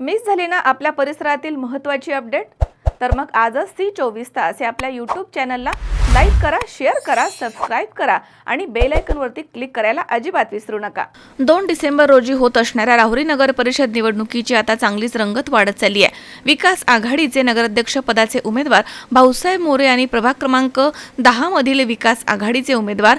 Miss झाली ना आपल्या परिसरातील महत्त्वाची अपडेट? तर मग आजच सी चोवीस तास हे आपल्या यूट्यूब चॅनलला लाईक करा शेअर करा सबस्क्राईब करा आणि बेल आयकनवरती क्लिक करायला अजिबात विसरू नका. दोन डिसेंबर रोजी होत असणाऱ्या राहुरी नगर परिषद निवडणुकीची आता चांगलीच रंगत वाढत चालली आहे. विकास आघाडीचे नगराध्यक्ष पदाचे उमेदवार भाऊसाहेब मोरे आणि प्रभाग क्रमांक दहामधील विकास आघाडीचे उमेदवार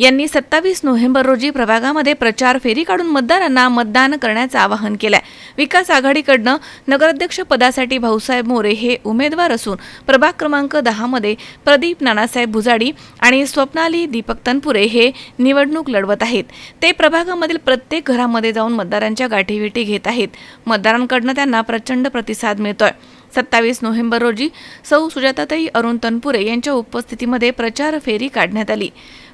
यांनी सत्तावीस नोव्हेंबर रोजी प्रभागामध्ये प्रचार फेरी काढून मतदारांना मतदान करण्याचं आवाहन केलं आहे विकास आघाडीकडनं नगराध्यक्ष पदासाठी भाऊसाहेब मोरे हे उमेदवार असून प्रभाग क्रमांक दहामध्ये प्रदीप नानासाहेब भुजाडी आणि स्वप्नाली दीपक तनपुरे हे निवडणूक लढवत आहेत. ते प्रभागामधील प्रत्येक घरामध्ये जाऊन मतदारांच्या गाठीभेटी घेत आहेत. मतदारांकडनं त्यांना प्रचंड प्रतिसाद मिळतोय. सत्तावीस नोव्हेंबर रोजी सौ सुजाताताई अरुण तनपुरे यांच्या उपस्थितीमध्ये प्रचार फेरी काढण्यात आली.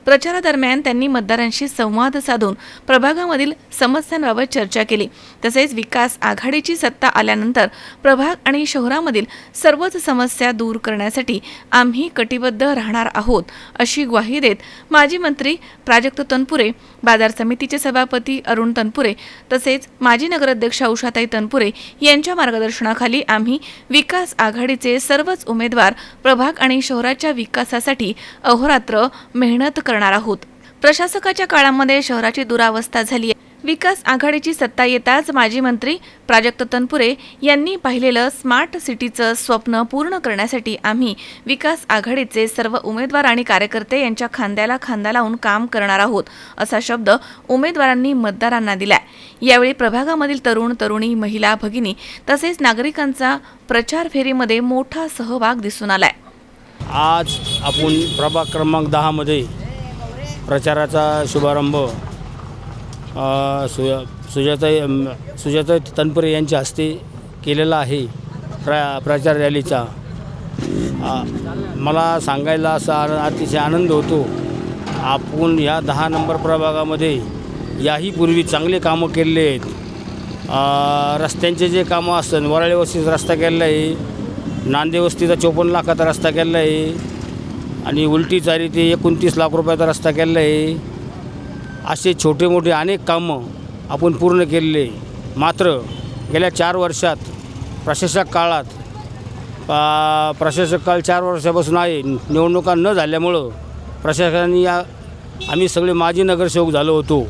प्रचारादरम्यान त्यांनी मतदारांशी संवाद साधून प्रभागामधील समस्यांबाबत चर्चा केली. तसेच विकास आघाडीची सत्ता आल्यानंतर प्रभाग आणि शहरामधील सर्वच समस्या दूर करण्यासाठी आम्ही कटिबद्ध राहणार आहोत अशी ग्वाही देत माजी मंत्री प्राजक्त तनपुरे बाजार समितीचे सभापती अरुण तनपुरे तसेच माजी नगराध्यक्ष उषाताई तनपुरे यांच्या मार्गदर्शनाखाली आम्ही विकास आघाडीचे सर्वच उमेदवार प्रभाग आणि शहराच्या विकासासाठी अहोरात्र मेहनत करणार आहोत. प्रशासकाच्या काळामध्ये शहराची दुरावस्था झाली आहे. विकास आघाडीची सत्ता येताच माजी मंत्री प्राजक्त तनपुरे यांनी पाहिलेलं स्मार्ट सिटीचं स्वप्न पूर्ण करण्यासाठी आम्ही विकास आघाडीचे सर्व उमेदवार आणि कार्यकर्ते यांच्या खांद्याला खांदा लावून काम करणार आहोत असा शब्द उमेदवारांनी मतदारांना दिलाय. यावेळी प्रभागामधील तरुण तरुणी महिला भगिनी तसेच नागरिकांचा प्रचार फेरीमध्ये मोठा सहभाग दिसून आलाय. आज आपण प्रभाग क्रमांक दहामध्ये प्रचाराचा शुभारंभ सु सुजाताई सुजाताई तनपुरे यांच्या हस्ते केलेला आहे प्र प्रचार रॅलीचा. मला सांगायला असा अतिशय आनंद होतो आपण ह्या दहा नंबर प्रभागामध्ये याही पूर्वी चांगले कामं केलेले आहेत. रस्त्यांचे जे कामं असतात वराळे वस्तीचा रस्ता केलेला आहे नांदेवस्तीचा चोपन्न लाखाचा रस्ता केलेला आहे आणि उलटी चारी ते एकोणतीस लाख रुपयाचा रस्ता केलेला आहे. असे छोटे मोठे अनेक कामं आपण पूर्ण केलेले मात्र गेल्या चार वर्षात प्रशासक काळात प्रशासक काळ चार वर्षापासून आहे. निवडणुका न झाल्यामुळं प्रशासकांनी या आम्ही सगळे माजी नगरसेवक झालो होतो.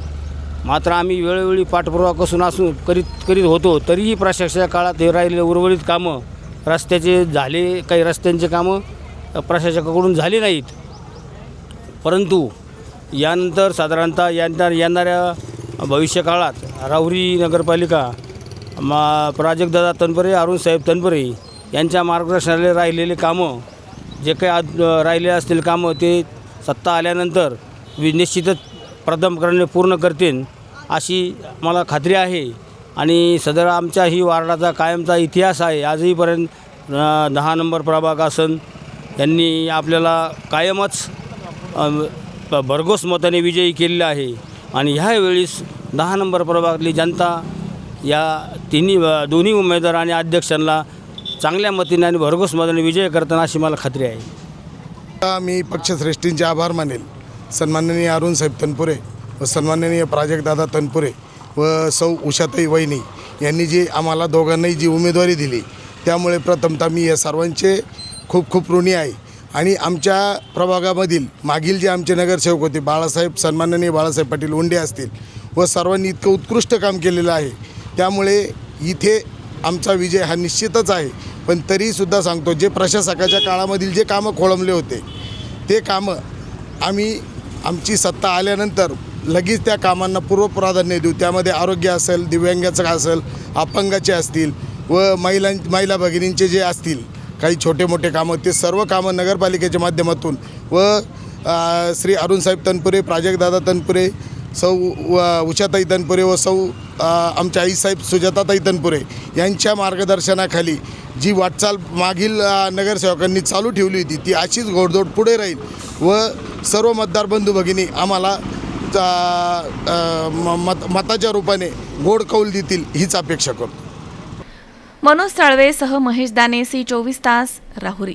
मात्र आम्ही वेळोवेळी पाठपुरावा कसून असून करीत करीत होतो तरीही प्रशासक काळात हे राहिलेले उर्वरित कामं रस्त्याचे झाले काही रस्त्यांचे कामं प्रशासकाकडून झाली नाहीत. परंतु यानंतर साधारणतः यानंतर येणाऱ्या भविष्यकाळात राहुरी नगरपालिका मा प्राजक्तदादा अरुण अरुणसाहेब तनपरे यांच्या मार्गदर्शनाला राहिलेले कामं जे काही आज राहिले असतील कामं ते सत्ता आल्यानंतर निश्चितच प्रथमकरणे पूर्ण करतील अशी मला खात्री आहे. आणि सदर आमच्या ही वार्डाचा कायमचा इतिहास आहे. आजहीपर्यंत दहा नंबर प्रभाग आसन यांनी आपल्याला कायमच भरघोस मताने विजयी केलेला आहे. आणि ह्या वेळेस दहा नंबर प्रभागातली जनता या तिन्ही दोन्ही उमेदवार आणि अध्यक्षांना चांगल्या मतीने आणि भरघोस मताने विजय करताना अशी मला खात्री आहे. आता मी पक्षश्रेष्ठींचे आभार मानेल. सन्माननीय अरुण साहेब तनपुरे व सन्माननीय प्राजक्तदादा तनपुरे व सौ उषाताई वहिनी यांनी जी आम्हाला दोघांनाही जी उमेदवारी दिली त्यामुळे प्रथमतः मी या सर्वांचे खूप खूप ऋणी आहे. आणि आमच्या प्रभागामधील मागील जे आमचे नगरसेवक होते बाळासाहेब सन्माननीय बाळासाहेब पाटील उंडे असतील व सर्वांनी इतकं उत्कृष्ट काम केलेलं आहे. त्यामुळे इथे आमचा विजय हा निश्चितच आहे. पण तरीसुद्धा सांगतो जे प्रशासकाच्या काळामधील जे कामं खोळंबले होते ते कामं आम्ही आमची सत्ता आल्यानंतर लगेच त्या कामांना पूर्वप्राधान्य देऊ. त्यामध्ये आरोग्य असेल दिव्यांगाचं असेल अपंगाचे असतील व महिलां महिला भगिनींचे जे असतील काही छोटे मोठे कामं ते सर्व कामं नगरपालिकेच्या माध्यमातून व श्री अरुणसाहेब तनपुरे प्राजक्तदादा तनपुरे सौ व उषाताई तनपुरे व सौ आमच्या आईसाहेब सुजाताताई तनपुरे यांच्या मार्गदर्शनाखाली जी वाटचाल मागील नगरसेवकांनी चालू ठेवली होती ती अशीच घोडदौड पुढे राहील व सर्व मतदार बंधू भगिनी आम्हाला म- मत मताच्या रूपाने गोड कौल देतील हीच अपेक्षा करतो. मनोज साळवे सह महेश दाने सी चोवीस तास राहुरी.